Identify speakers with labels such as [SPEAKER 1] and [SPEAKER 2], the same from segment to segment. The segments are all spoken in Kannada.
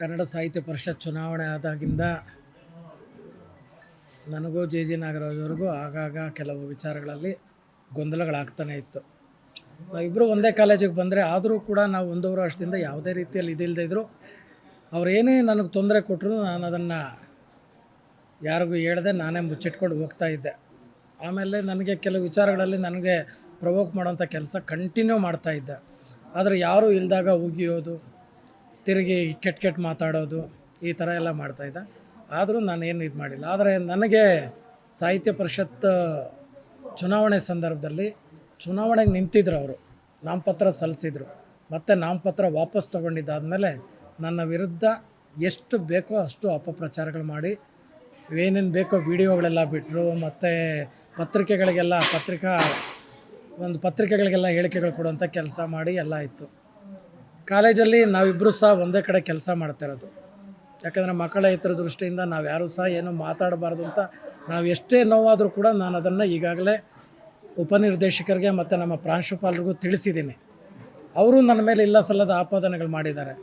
[SPEAKER 1] ಕನ್ನಡ ಸಾಹಿತ್ಯ ಪರಿಷತ್ ಚುನಾವಣೆ ಆದಾಗಿಂದ ನನಗೂ ಜೆ ಜಿ ನಾಗರಾಜವ್ರಿಗೂ ಆಗಾಗ ಕೆಲವು ವಿಚಾರಗಳಲ್ಲಿ ಗೊಂದಲಗಳಾಗ್ತಾನೆ ಇತ್ತು. ನಾವಿಬ್ಬರು ಒಂದೇ ಕಾಲೇಜಿಗೆ ಬಂದರೆ ಆದರೂ ಕೂಡ ನಾವು ಒಂದೂವರೆ ವರ್ಷದಿಂದ ಯಾವುದೇ ರೀತಿಯಲ್ಲಿ ಇದಿಲ್ಲದೆ ಇದ್ದರು ಅವರೇನೇ ನನಗೆ ತೊಂದರೆ ಕೊಟ್ಟರು ನಾನು ಅದನ್ನು ಯಾರಿಗೂ ಹೇಳ್ದೆ ನಾನೇ ಮುಚ್ಚಿಟ್ಕೊಂಡು ಹೋಗ್ತಾ ಇದ್ದೆ. ಆಮೇಲೆ ನನಗೆ ಕೆಲವು ವಿಚಾರಗಳಲ್ಲಿ ನನಗೆ ಪ್ರವೋಕ್ ಮಾಡೋಂಥ ಕೆಲಸ ಕಂಟಿನ್ಯೂ ಮಾಡ್ತಾ ಇದ್ದೆ. ಆದರೆ ಯಾರೂ ಇಲ್ಲದಾಗ ಉಗಿಯೋದು ತಿರುಗಿ ಕೆಟ್ಟ ಕೆಟ್ಟ ಮಾತಾಡೋದು ಈ ಥರ ಎಲ್ಲ ಮಾಡ್ತಾಯಿದ್ದ ಆದರೂ ನಾನು ಏನು ಇದು ಮಾಡಿಲ್ಲ. ಆದರೆ ನನಗೆ ಸಾಹಿತ್ಯ ಪರಿಷತ್ ಚುನಾವಣೆ ಸಂದರ್ಭದಲ್ಲಿ ಚುನಾವಣೆಗೆ ನಿಂತಿದ್ರು ಅವರು. ನಾಮಪತ್ರ ಸಲ್ಲಿಸಿದ್ರು. ಮತ್ತು ನಾಮಪತ್ರ ವಾಪಸ್ ತೊಗೊಂಡಿದ್ದಾದಮೇಲೆ ನನ್ನ ವಿರುದ್ಧ ಎಷ್ಟು ಬೇಕೋ ಅಷ್ಟು ಅಪಪ್ರಚಾರಗಳು ಮಾಡಿ, ಏನೇನು ಬೇಕೋ ವಿಡಿಯೋಗಳೆಲ್ಲ ಬಿಟ್ಟರು ಮತ್ತು ಪತ್ರಿಕೆಗಳಿಗೆಲ್ಲ ಪತ್ರಿಕಾ, ಒಂದು ಪತ್ರಿಕೆಗಳಿಗೆಲ್ಲ ಹೇಳಿಕೆಗಳು ಕೊಡುವಂಥ ಕೆಲಸ ಮಾಡಿ ಎಲ್ಲ ಇತ್ತು. ಕಾಲೇಜಲ್ಲಿ ನಾವಿಬ್ಬರು ಸಹ ಒಂದೇ ಕಡೆ ಕೆಲಸ ಮಾಡ್ತಾ ಇರೋದು. ಯಾಕಂದರೆ ಮಕ್ಕಳ ಹಿತರ ದೃಷ್ಟಿಯಿಂದ ನಾವು ಯಾರೂ ಸಹ ಏನೂ ಮಾತಾಡಬಾರ್ದು ಅಂತ ನಾವು ಎಷ್ಟೇ ನೋವಾದರೂ ಕೂಡ ನಾನು ಅದನ್ನು ಈಗಾಗಲೇ ಉಪನಿರ್ದೇಶಕರಿಗೆ ಮತ್ತು ನಮ್ಮ ಪ್ರಾಂಶುಪಾಲರಿಗೂ ತಿಳಿಸಿದ್ದೀನಿ. ಅವರು ನನ್ನ ಮೇಲೆ ಇಲ್ಲ ಸಲ್ಲದ ಆಪಾದನೆಗಳು ಮಾಡಿದ್ದಾರೆ.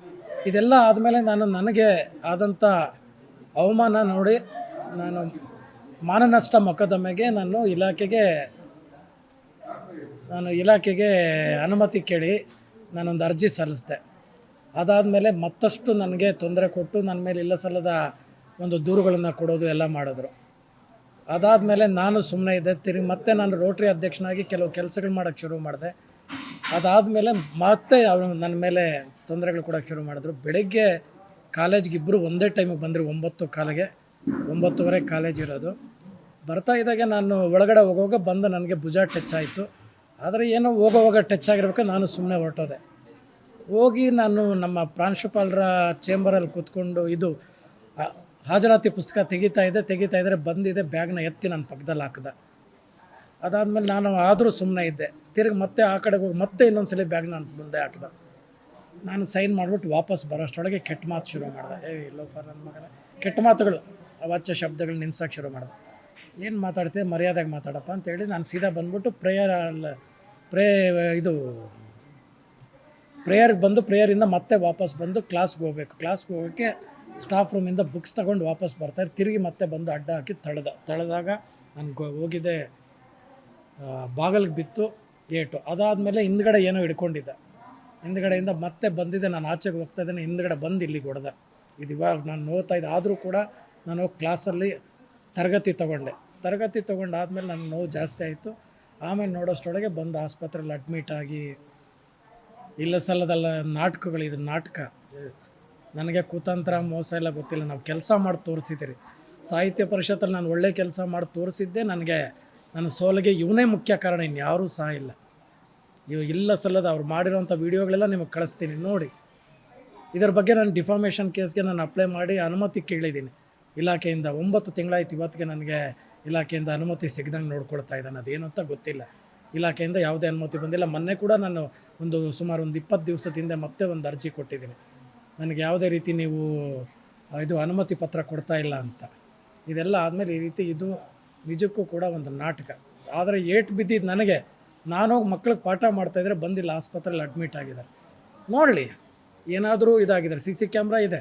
[SPEAKER 1] ಇದೆಲ್ಲ ಆದಮೇಲೆ ನಾನು ನನಗೆ ಆದಂಥ ಅವಮಾನ ನೋಡಿ ನಾನು ಮಾನನಷ್ಟ ಮೊಕದ್ದಮೆಗೆ ನಾನು ಇಲಾಖೆಗೆ ನಾನು ಇಲಾಖೆಗೆ ಅನುಮತಿ ಕೇಳಿ ನಾನೊಂದು ಅರ್ಜಿ ಸಲ್ಲಿಸಿದೆ. ಅದಾದಮೇಲೆ ಮತ್ತಷ್ಟು ನನಗೆ ತೊಂದರೆ ಕೊಟ್ಟು ನನ್ನ ಮೇಲೆ ಇಲ್ಲ ಸಲ್ಲದ ಒಂದು ದೂರುಗಳನ್ನು ಕೊಡೋದು ಎಲ್ಲ ಮಾಡಿದ್ರು. ಅದಾದಮೇಲೆ ನಾನು ಸುಮ್ಮನೆ ಇದ್ದೆ. ತಿರುಗಿ ಮತ್ತೆ ನಾನು ರೋಟ್ರಿ ಅಧ್ಯಕ್ಷನಾಗಿ ಕೆಲವು ಕೆಲಸಗಳು ಮಾಡೋಕ್ಕೆ ಶುರು ಮಾಡಿದೆ. ಅದಾದಮೇಲೆ ಮತ್ತೆ ಅವರು ನನ್ನ ಮೇಲೆ ತೊಂದರೆಗಳು ಕೊಡೋಕ್ಕೆ ಶುರು ಮಾಡಿದ್ರು. ಬೆಳಗ್ಗೆ ಕಾಲೇಜ್ಗೆ ಇಬ್ಬರು ಒಂದೇ ಟೈಮಿಗೆ ಬಂದರು, ಒಂಬತ್ತು ಕಾಲಿಗೆ, ಒಂಬತ್ತುವರೆ ಕಾಲೇಜ್ ಇರೋದು. ಬರ್ತಾ ಇದ್ದಾಗೆ ನಾನು ಒಳಗಡೆ ಹೋಗುವಾಗ ಬಂದು ನನಗೆ ಭುಜ ಟಚ್ ಆಯಿತು. ಆದರೆ ಏನೋ ಹೋಗೋವಾಗ ಟಚ್ ಆಗಿರ್ಬೇಕು, ನಾನು ಸುಮ್ಮನೆ ಹೊರಟೋದೆ. ಹೋಗಿ ನಾನು ನಮ್ಮ ಪ್ರಾಂಶುಪಾಲರ ಚೇಂಬರಲ್ಲಿ ಕೂತ್ಕೊಂಡು ಇದು ಹಾಜರಾತಿ ಪುಸ್ತಕ ತೆಗಿತಾ ಇದೆ, ತೆಗಿತಾ ಇದ್ದರೆ ಬಂದಿದೆ, ಬ್ಯಾಗ್ನ ಎತ್ತಿ ನನ್ನ ಪಕ್ಕದಲ್ಲಿ ಹಾಕಿದೆ. ಅದಾದಮೇಲೆ ನಾನು ಆದರೂ ಸುಮ್ಮನೆ ಇದ್ದೆ. ತಿರುಗಿ ಮತ್ತೆ ಆ ಕಡೆಗೆ ಹೋಗಿ ಮತ್ತೆ ಇನ್ನೊಂದು ಸಲ ಬ್ಯಾಗ್ನ ನಾನು ಮುಂದೆ ಹಾಕಿದೆ. ನಾನು ಸೈನ್ ಮಾಡಿಬಿಟ್ಟು ವಾಪಸ್ ಬರೋಷ್ಟೊಳಗೆ ಕೆಟ್ಟ ಮಾತು ಶುರು ಮಾಡಿದೆ. ಏ ಲೋಫರ್ ನನ್ನ ಮಗನ. ಕೆಟ್ಟ ಮಾತುಗಳು, ಅವಾಚ್ಯ ಶಬ್ದಗಳು ನಿನ್ಸಕ್ಕೆ ಶುರು ಮಾಡಿದೆ. ಏನು ಮಾತಾಡ್ತೀವಿ ಮರ್ಯಾದೆಗೆ ಮಾತಾಡಪ್ಪ ಅಂತೇಳಿ ನಾನು ಸೀದಾ ಬಂದ್ಬಿಟ್ಟು ಪ್ರೇಯರ್ ಪ್ರೇ ಇದು ಪ್ರೇಯರ್ಗೆ ಬಂದು ಪ್ರೇಯರಿಂದ ಮತ್ತೆ ವಾಪಸ್ ಬಂದು ಕ್ಲಾಸ್ಗೆ ಹೋಗ್ಬೇಕು. ಕ್ಲಾಸ್ಗೆ ಹೋಗೋಕ್ಕೆ ಸ್ಟಾಫ್ ರೂಮಿಂದ ಬುಕ್ಸ್ ತೊಗೊಂಡು ವಾಪಸ್ ಬರ್ತಾರೆ ತಿರುಗಿ ಮತ್ತೆ ಬಂದು ಅಡ್ಡ ಹಾಕಿ ತಳೆದ ತಳೆದಾಗ ನಾನು ಹೋಗಿದೆ ಬಾಗಿಲಿಗೆ ಬಿತ್ತು ಗೇಟು ಅದಾದಮೇಲೆ ಹಿಂದ್ಗಡೆ ಏನೋ ಹಿಡ್ಕೊಂಡಿದ್ದೆ. ಹಿಂದ್ಗಡೆಯಿಂದ ಮತ್ತೆ ಬಂದಿದ್ದೆ ನಾನು ಆಚೆಗೆ ಹೋಗ್ತಾ ಇದ್ದೇನೆ, ಹಿಂದ್ಗಡೆ ಬಂದು ಇಲ್ಲಿಗೆ ಹೊಡೆದೆ. ಇದು ಇವಾಗ ನಾನು ನೋಡ್ತಾ ಇದ್ದೆ. ಆದರೂ ಕೂಡ ನಾನು ಕ್ಲಾಸಲ್ಲಿ ತರಗತಿ ತೊಗೊಂಡೆ. ತರಗತಿ ತೊಗೊಂಡಾದ್ಮೇಲೆ ನನ್ನ ನೋವು ಜಾಸ್ತಿ ಆಯಿತು. ಆಮೇಲೆ ನೋಡೋಷ್ಟೊಳಗೆ ಬಂದು ಆಸ್ಪತ್ರೆಯಲ್ಲಿ ಅಡ್ಮಿಟ್ ಆಗಿ ಇಲ್ಲ ಸಲ್ಲದಲ್ಲ, ನಾಟಕಗಳು ಇದು ನಾಟಕ. ನನಗೆ ಕುತಂತ್ರ, ಮೋಸ ಎಲ್ಲ ಗೊತ್ತಿಲ್ಲ. ನಾವು ಕೆಲಸ ಮಾಡಿ ತೋರಿಸಿದ್ದೀರಿ. ಸಾಹಿತ್ಯ ಪರಿಷತ್ತಲ್ಲಿ ನಾನು ಒಳ್ಳೆ ಕೆಲಸ ಮಾಡಿ ತೋರಿಸಿದ್ದೆ ನನಗೆ, ನನ್ನ ಸೋಲಿಗೆ ಇವನೇ ಮುಖ್ಯ ಕಾರಣ, ಇನ್ಯಾರೂ ಸಹ ಇಲ್ಲ. ಇವು ಇಲ್ಲ ಸಲ್ಲದ, ಅವ್ರು ಮಾಡಿರೋಂಥ ವೀಡಿಯೋಗಳೆಲ್ಲ ನಿಮಗೆ ಕಳಿಸ್ತೀನಿ, ನೋಡಿ. ಇದರ ಬಗ್ಗೆ ನಾನು ಡಿಫಾಮೇಷನ್ ಕೇಸ್ಗೆ ನಾನು ಅಪ್ಲೈ ಮಾಡಿ ಅನುಮತಿ ಕೇಳಿದ್ದೀನಿ. ಇಲಾಖೆಯಿಂದ ಒಂಬತ್ತು ತಿಂಗಳಾಯ್ತು ಇವತ್ತಿಗೆ ನನಗೆ ಇಲಾಖೆಯಿಂದ ಅನುಮತಿ ಸಿಗ್ದಂಗೆ ನೋಡ್ಕೊಳ್ತಾ ಇದ್ದಾನೆ, ಅದೇನು ಅಂತ ಗೊತ್ತಿಲ್ಲ. ಇಲಾಖೆಯಿಂದ ಯಾವುದೇ ಅನುಮತಿ ಬಂದಿಲ್ಲ. ಮೊನ್ನೆ ಕೂಡ ನಾನು ಒಂದು ಸುಮಾರು ಒಂದು ಇಪ್ಪತ್ತು ದಿವಸದಿಂದ ಮತ್ತೆ ಒಂದು ಅರ್ಜಿ ಕೊಟ್ಟಿದ್ದೀನಿ. ನನಗೆ ಯಾವುದೇ ರೀತಿ ನೀವು ಇದು ಅನುಮತಿ ಪತ್ರ ಕೊಡ್ತಾ ಇಲ್ಲ ಅಂತ. ಇದೆಲ್ಲ ಆದಮೇಲೆ ಈ ರೀತಿ ಇದು ನಿಜಕ್ಕೂ ಕೂಡ ಒಂದು ನಾಟಕ. ಆದರೆ ಏಟ್ ಬಿದ್ದಿದ್ದು ನನಗೆ, ನಾನು ಮಕ್ಕಳಿಗೆ ಪಾಠ ಮಾಡ್ತಾಯಿದ್ರೆ ಬಂದಿಲ್ಲ, ಆಸ್ಪತ್ರೆಯಲ್ಲಿ ಅಡ್ಮಿಟ್ ಆಗಿದ್ದಾರೆ. ನೋಡಲಿ, ಏನಾದರೂ ಇದಾಗಿದ್ದಾರೆ ಸಿ ಸಿ ಕ್ಯಾಮ್ರಾ ಇದೆ.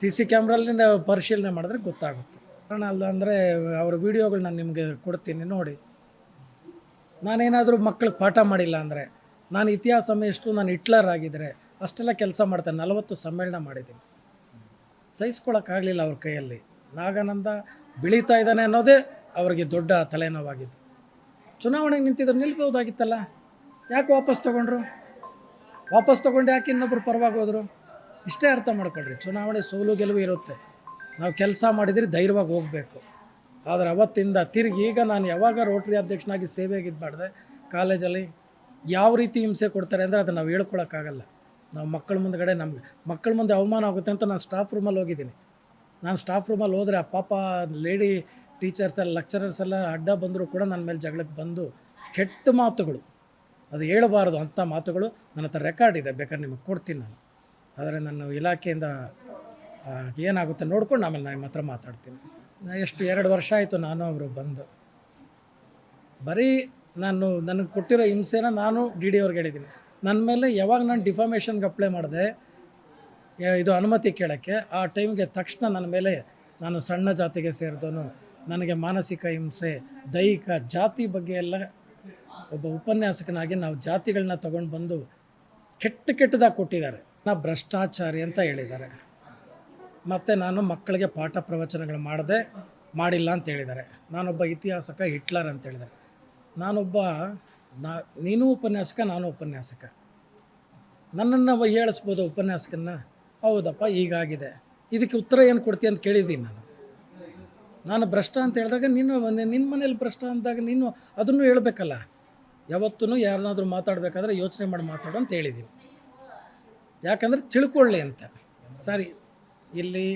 [SPEAKER 1] ಸಿ ಸಿ ಕ್ಯಾಮ್ರಲ್ಲಿ ಪರಿಶೀಲನೆ ಮಾಡಿದ್ರೆ ಗೊತ್ತಾಗುತ್ತೆ. ಕಾರಣ ಅಲ್ಲ ಅಂದರೆ ಅವರ ವೀಡಿಯೋಗಳು ನಾನು ನಿಮಗೆ ಕೊಡ್ತೀನಿ ನೋಡಿ. ನಾನೇನಾದರೂ ಮಕ್ಕಳಿಗೆ ಪಾಠ ಮಾಡಿಲ್ಲ ಅಂದರೆ, ನಾನು ಇತಿಹಾಸ ಎಷ್ಟು ನಾನು ಹಿಟ್ಲರ್ ಆಗಿದ್ದರೆ ಅಷ್ಟೆಲ್ಲ ಕೆಲಸ ಮಾಡ್ತೇನೆ, ನಲವತ್ತು ಸಮ್ಮೇಳನ ಮಾಡಿದ್ದೀನಿ. ಸಹಿಸ್ಕೊಳಕ್ಕಾಗಲಿಲ್ಲ ಅವ್ರ ಕೈಯಲ್ಲಿ. ನಾಗಾನಂದ ಬೆಳೀತಾ ಇದ್ದಾನೆ ಅನ್ನೋದೇ ಅವರಿಗೆ ದೊಡ್ಡ ತಲೆನೋವಾಗಿದ್ದು. ಚುನಾವಣೆಗೆ ನಿಂತಿದ್ರು ನಿಲ್ಬೋದಾಗಿತ್ತಲ್ಲ ಯಾಕೆ ವಾಪಸ್ ತೊಗೊಂಡ್ರು? ವಾಪಸ್ ತೊಗೊಂಡು ಯಾಕೆ ಇನ್ನೊಬ್ರು ಪರವಾಗಿ ಹೋದರು? ಇಷ್ಟೇ ಅರ್ಥ ಮಾಡ್ಕೊಳ್ರಿ, ಚುನಾವಣೆ ಸೋಲು ಗೆಲುವು ಇರುತ್ತೆ. ನಾವು ಕೆಲಸ ಮಾಡಿದರೆ ಧೈರ್ಯವಾಗಿ ಹೋಗಬೇಕು. ಆದರೆ ಅವತ್ತಿಂದ ತಿರುಗಿ ಈಗ ನಾನು ಯಾವಾಗ ರೋಟ್ರಿ ಅಧ್ಯಕ್ಷನಾಗಿ ಸೇವೆಗೆ ಇದು ಕಾಲೇಜಲ್ಲಿ ಯಾವ ರೀತಿ ಹಿಂಸೆ ಕೊಡ್ತಾರೆ ಅಂದರೆ ಅದನ್ನು ನಾವು ಹೇಳ್ಕೊಳಕ್ಕಾಗಲ್ಲ. ನಾವು ಮಕ್ಕಳ ಮುಂದಗಡೆ ನಮ್ಗೆ, ಮಕ್ಕಳ ಮುಂದೆ ಅವಮಾನ ಆಗುತ್ತೆ ಅಂತ ನಾನು ಸ್ಟಾಫ್ ರೂಮಲ್ಲಿ ಹೋಗಿದ್ದೀನಿ. ನಾನು ಸ್ಟಾಫ್ ರೂಮಲ್ಲಿ ಹೋದರೆ ಆ ಪಾಪ ಲೇಡಿ ಟೀಚರ್ಸ್ ಎಲ್ಲ ಲೆಕ್ಚರರ್ಸ್ ಎಲ್ಲ ಅಡ್ಡ ಬಂದರೂ ಕೂಡ ನನ್ನ ಮೇಲೆ ಜಗಳಕ್ಕೆ ಬಂದು ಕೆಟ್ಟ ಮಾತುಗಳು, ಅದು ಹೇಳಬಾರ್ದು ಅಂಥ ಮಾತುಗಳು ನನ್ನ ಹತ್ರ ರೆಕಾರ್ಡ್ ಇದೆ, ಬೇಕಾದ್ರೆ ನಿಮಗೆ ಕೊಡ್ತೀನಿ ನಾನು. ಆದರೆ ನಾನು ಇಲಾಖೆಯಿಂದ ಏನಾಗುತ್ತೆ ನೋಡ್ಕೊಂಡು ಆಮೇಲೆ ನಾನು ನಿಮ್ಮ ಹತ್ರ ಮಾತಾಡ್ತೀನಿ. ಎಷ್ಟು ಎರಡು ವರ್ಷ ಆಯಿತು ನಾನು ಅವರು ಬಂದು. ಬರೀ ನಾನು, ನನಗೆ ಕೊಟ್ಟಿರೋ ಹಿಂಸೆನ ನಾನು ಡಿ ಡಿ ಅವ್ರಿಗೆ ಹೇಳಿದ್ದೀನಿ. ನನ್ನ ಮೇಲೆ ಯಾವಾಗ ನಾನು ಡಿಫಾಮೇಷನ್ಗೆ ಅಪ್ಲೈ ಮಾಡಿದೆ ಇದು ಅನುಮತಿ ಕೇಳೋಕ್ಕೆ, ಆ ಟೈಮ್ಗೆ ತಕ್ಷಣ ನನ್ನ ಮೇಲೆ ನಾನು ಸಣ್ಣ ಜಾತಿಗೆ ಸೇರಿದವನು ನನಗೆ ಮಾನಸಿಕ ಹಿಂಸೆ, ದೈಹಿಕ ಜಾತಿ ಬಗ್ಗೆ ಎಲ್ಲ ಒಬ್ಬ ಉಪನ್ಯಾಸಕನಾಗಿ ನಾವು ಜಾತಿಗಳನ್ನ ತೊಗೊಂಡು ಬಂದು ಕೆಟ್ಟ ಕೆಟ್ಟದಾಗಿ ಕೊಟ್ಟಿದ್ದಾರೆ. ನಾ ಭ್ರಷ್ಟಾಚಾರಿ ಅಂತ ಹೇಳಿದ್ದಾರೆ. ಮತ್ತು ನಾನು ಮಕ್ಕಳಿಗೆ ಪಾಠ ಪ್ರವಚನಗಳು ಮಾಡದೆ ಮಾಡಿಲ್ಲ ಅಂತ ಹೇಳಿದ್ದಾರೆ. ನಾನೊಬ್ಬ ಇತಿಹಾಸಕ, ಹಿಟ್ಲರ್ ಅಂತ ಹೇಳಿದ್ದಾರೆ. ನಾನೊಬ್ಬ ನಾ, ನೀನು ಉಪನ್ಯಾಸಕ, ನಾನು ಉಪನ್ಯಾಸಕ. ನನ್ನನ್ನು ಹೇಳಿಸ್ಬೋದು ಉಪನ್ಯಾಸಕನ್ನ? ಹೌದಪ್ಪ ಈಗಾಗಿದೆ ಇದಕ್ಕೆ ಉತ್ತರ ಏನು ಕೊಡ್ತೀಯ ಅಂತ ಕೇಳಿದ್ದೀನಿ ನಾನು. ನಾನು ಭ್ರಷ್ಟ ಅಂತ ಹೇಳಿದಾಗ ನೀನು ನಿನ್ನ ಮನೇಲಿ ಭ್ರಷ್ಟ ಅಂದಾಗ ನೀನು ಅದನ್ನು ಹೇಳಬೇಕಲ್ಲ. ಯಾವತ್ತೂ ಯಾರನ್ನಾದರೂ ಮಾತಾಡಬೇಕಾದ್ರೆ ಯೋಚನೆ ಮಾಡಿ ಮಾತಾಡು ಅಂತ ಹೇಳಿದ್ದೀನಿ. ಯಾಕಂದರೆ ತಿಳ್ಕೊಳ್ಳಿ ಅಂತ. ಸರಿ ಇಲ್ಲಿ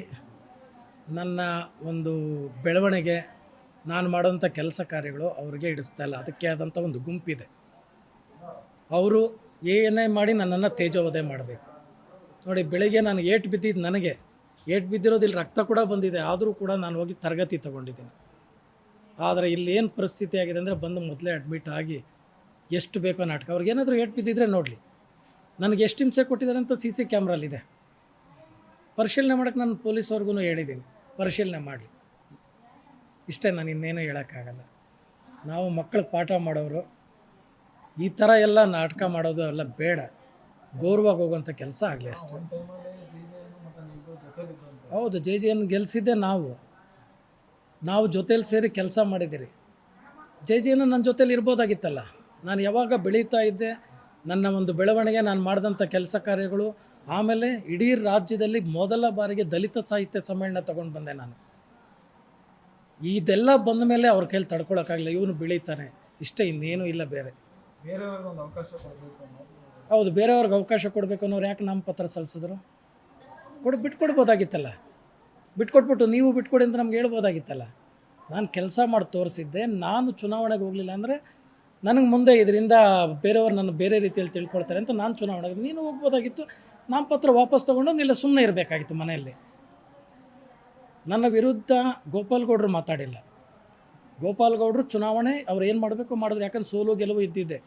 [SPEAKER 1] ನನ್ನ ಒಂದು ಬೆಳವಣಿಗೆ, ನಾನು ಮಾಡೋಂಥ ಕೆಲಸ ಕಾರ್ಯಗಳು ಅವ್ರಿಗೆ ಹಿಡಿಸ್ತಾ ಇಲ್ಲ. ಅದಕ್ಕೆ ಆದಂಥ ಒಂದು ಗುಂಪಿದೆ. ಅವರು ಏನೇ ಮಾಡಿ ನನ್ನನ್ನು ತೇಜೋವಧೆ ಮಾಡಬೇಕು. ನೋಡಿ, ಬೆಳಿಗ್ಗೆ ನಾನು ಏಟ್ ಬಿದ್ದಿದ್ದು ನನಗೆ, ಏಟ್ ಬಿದ್ದಿರೋದು ರಕ್ತ ಕೂಡ ಬಂದಿದೆ. ಆದರೂ ಕೂಡ ನಾನು ಹೋಗಿ ತರಗತಿ ತೊಗೊಂಡಿದ್ದೀನಿ. ಆದರೆ ಇಲ್ಲಿ ಏನು ಪರಿಸ್ಥಿತಿ ಆಗಿದೆ ಅಂದರೆ ಬಂದು ಮೊದಲೇ ಅಡ್ಮಿಟ್ ಆಗಿ ಎಷ್ಟು ಬೇಕೋ ನಾಟಕ. ಅವ್ರಿಗೆ ಏನಾದರೂ ಏಟು ಬಿದ್ದಿದ್ರೆ ನೋಡಲಿ. ನನಗೆ ಎಷ್ಟು ಹಿಂಸೆ ಕೊಟ್ಟಿದ್ದಾರೆ ಅಂತ ಸಿ ಸಿ ಕ್ಯಾಮ್ರಲ್ಲಿದೆ. ಪರಿಶೀಲನೆ ಮಾಡೋಕ್ಕೆ ನಾನು ಪೊಲೀಸವ್ರಿಗೂ ಹೇಳಿದ್ದೀನಿ. ಪರಿಶೀಲನೆ ಮಾಡಲಿ. ಇಷ್ಟೇ ನಾನು ಇನ್ನೇನು ಹೇಳೋಕ್ಕಾಗಲ್ಲ. ನಾವು ಮಕ್ಕಳಿಗೆ ಪಾಠ ಮಾಡೋರು. ಈ ಥರ ಎಲ್ಲ ನಾಟಕ ಮಾಡೋದು ಎಲ್ಲ ಬೇಡ. ಗೌರವಾಗಿ ಹೋಗುವಂಥ ಕೆಲಸ ಆಗಲಿ ಅಷ್ಟೇ.
[SPEAKER 2] ಟೈಮಲ್ಲಿ ಜಿ
[SPEAKER 1] ಹೌದು ಜೆ ಜಿಯನ್ನು ಗೆಲ್ಲಿಸಿದ್ದೆ ನಾವು. ನಾವು ಜೊತೇಲಿ ಸೇರಿ ಕೆಲಸ ಮಾಡಿದ್ದೀರಿ. ಜೆ ಜಿಯನ್ನು ನನ್ನ ಜೊತೇಲಿ ಇರ್ಬೋದಾಗಿತ್ತಲ್ಲ. ನಾನು ಯಾವಾಗ ಬೆಳೀತಾ ಇದ್ದೆ, ನನ್ನ ಒಂದು ಬೆಳವಣಿಗೆ, ನಾನು ಮಾಡಿದಂಥ ಕೆಲಸ ಕಾರ್ಯಗಳು ಆಮೇಲೆ ಇಡೀ ರಾಜ್ಯದಲ್ಲಿ ಮೊದಲ ಬಾರಿಗೆ ದಲಿತ ಸಾಹಿತ್ಯ ಸಮ್ಮೇಳನ ತಗೊಂಡು ಬಂದೆ ನಾನು. ಇದೆಲ್ಲ ಬಂದ ಮೇಲೆ ಅವ್ರ ಕೈಲಿ ತಡ್ಕೊಳಕ್ಕಾಗಲಿಲ್ಲ. ಇವನು ಬೆಳೀತಾನೆ. ಇಷ್ಟೇ ಇನ್ನೇನು ಇಲ್ಲ ಬೇರೆ. ಹೌದು ಬೇರೆಯವ್ರಿಗೆ ಅವಕಾಶ ಕೊಡಬೇಕು ಅನ್ನೋರು ಯಾಕೆ ನಮ್ಮ ಪತ್ರ ಸಲ್ಲಿಸಿದ್ರು ಕೊಡು ಬಿಟ್ಕೊಡ್ಬೋದಾಗಿತ್ತಲ್ಲ. ಬಿಟ್ಕೊಟ್ಬಿಟ್ಟು ನೀವು ಬಿಟ್ಕೊಡಿ ಅಂತ ನಮ್ಗೆ ಹೇಳ್ಬೋದಾಗಿತ್ತಲ್ಲ. ನಾನು ಕೆಲಸ ಮಾಡಿ ತೋರಿಸಿದ್ದೆ. ನಾನು ಚುನಾವಣೆಗೆ ಹೋಗಲಿಲ್ಲ ಅಂದರೆ ನನಗೆ ಮುಂದೆ ಇದರಿಂದ ಬೇರೆಯವರು ನನ್ನ ಬೇರೆ ರೀತಿಯಲ್ಲಿ ತಿಳ್ಕೊಳ್ತಾರೆ ಅಂತ ನಾನು ಚುನಾವಣೆಗೆ ನೀನು ಹೋಗ್ಬೋದಾಗಿತ್ತು. ನಾಮಪತ್ರ ವಾಪಸ್ ತೊಗೊಂಡು ನೀಲ್ಲ ಸುಮ್ಮನೆ ಇರಬೇಕಾಗಿತ್ತು ಮನೆಯಲ್ಲಿ. ನನ್ನ ವಿರುದ್ಧ ಗೋಪಾಲ್ಗೌಡರು ಮಾತಾಡಿಲ್ಲ. ಗೋಪಾಲ್ಗೌಡರು ಚುನಾವಣೆ ಅವ್ರು ಏನು ಮಾಡಬೇಕು ಮಾಡಿದ್ರು, ಯಾಕಂದ್ರೆ ಸೋಲು ಗೆಲುವು ಇದ್ದಿದ್ದೆ.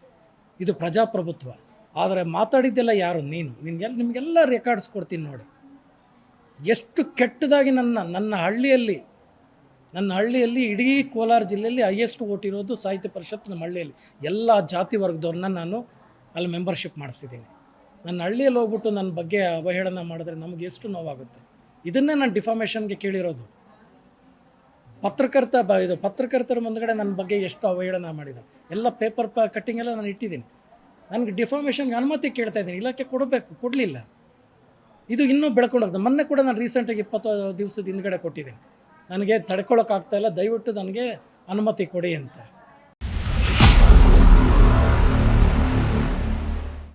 [SPEAKER 1] ಇದು ಪ್ರಜಾಪ್ರಭುತ್ವ. ಆದರೆ ಮಾತಾಡಿದ್ದೆಲ್ಲ ಯಾರು? ನೀನು. ನಿನಗೆಲ್ಲ ನಿಮಗೆಲ್ಲ ರೆಕಾರ್ಡ್ಸ್ ಕೊಡ್ತೀನಿ ನೋಡಿ. ಎಷ್ಟು ಕೆಟ್ಟದಾಗಿ ನನ್ನ ನನ್ನ ಹಳ್ಳಿಯಲ್ಲಿ ನನ್ನ ಹಳ್ಳಿಯಲ್ಲಿ ಇಡೀ ಕೋಲಾರ ಜಿಲ್ಲೆಯಲ್ಲಿ ಹೈಯೆಸ್ಟ್ ಓಟ್ ಇರೋದು ಸಾಹಿತ್ಯ ಪರಿಷತ್ ನಮ್ಮ ಹಳ್ಳಿಯಲ್ಲಿ. ಎಲ್ಲ ಜಾತಿ ವರ್ಗದವ್ರನ್ನ ನಾನು ಅಲ್ಲಿ ಮೆಂಬರ್ಶಿಪ್ ಮಾಡಿಸಿದ್ದೀನಿ. ನನ್ನ ಹಳ್ಳಿಯಲ್ಲಿ ಹೋಗ್ಬಿಟ್ಟು ನನ್ನ ಬಗ್ಗೆ ಅವಹೇಳನ ಮಾಡಿದ್ರೆ ನಮಗೆ ಎಷ್ಟು ನೋವಾಗುತ್ತೆ? ಇದನ್ನೇ ನಾನು ಡಿಫಾಮೇಷನ್ಗೆ ಕೇಳಿರೋದು. ಪತ್ರಕರ್ತ ಬ ಇದು ಪತ್ರಕರ್ತರ ಮುಂದಗಡೆ ನನ್ನ ಬಗ್ಗೆ ಎಷ್ಟು ಅವಹೇಳನ ಮಾಡಿದ. ಎಲ್ಲ ಪೇಪರ್ ಪ ಕಟ್ಟಿಂಗ್ ಎಲ್ಲ ನಾನು ಇಟ್ಟಿದ್ದೀನಿ. ನನಗೆ ಡಿಫಾಮೇಷನ್ಗೆ ಅನುಮತಿ ಕೇಳ್ತಾ ಇದ್ದೀನಿ. ಇಲಾಖೆ ಕೊಡಬೇಕು, ಕೊಡಲಿಲ್ಲ. ಇದು ಇನ್ನೂ ಬೆಳ್ಕೊಂಡು ಹೋಗ್ತದೆ ಮೊನ್ನೆ ಕೂಡ ನಾನು ರೀಸೆಂಟಾಗಿ ಇಪ್ಪತ್ತು ದಿವಸದ ಹಿಂದ್ಗಡೆ ಕೊಟ್ಟಿದ್ದೀನಿ. ನನಗೆ ತಡ್ಕೊಳಕ್ಕಾಗ್ತಾ ಇಲ್ಲ. ದಯವಿಟ್ಟು ನನಗೆ ಅನುಮತಿ ಕೊಡಿ ಅಂತ.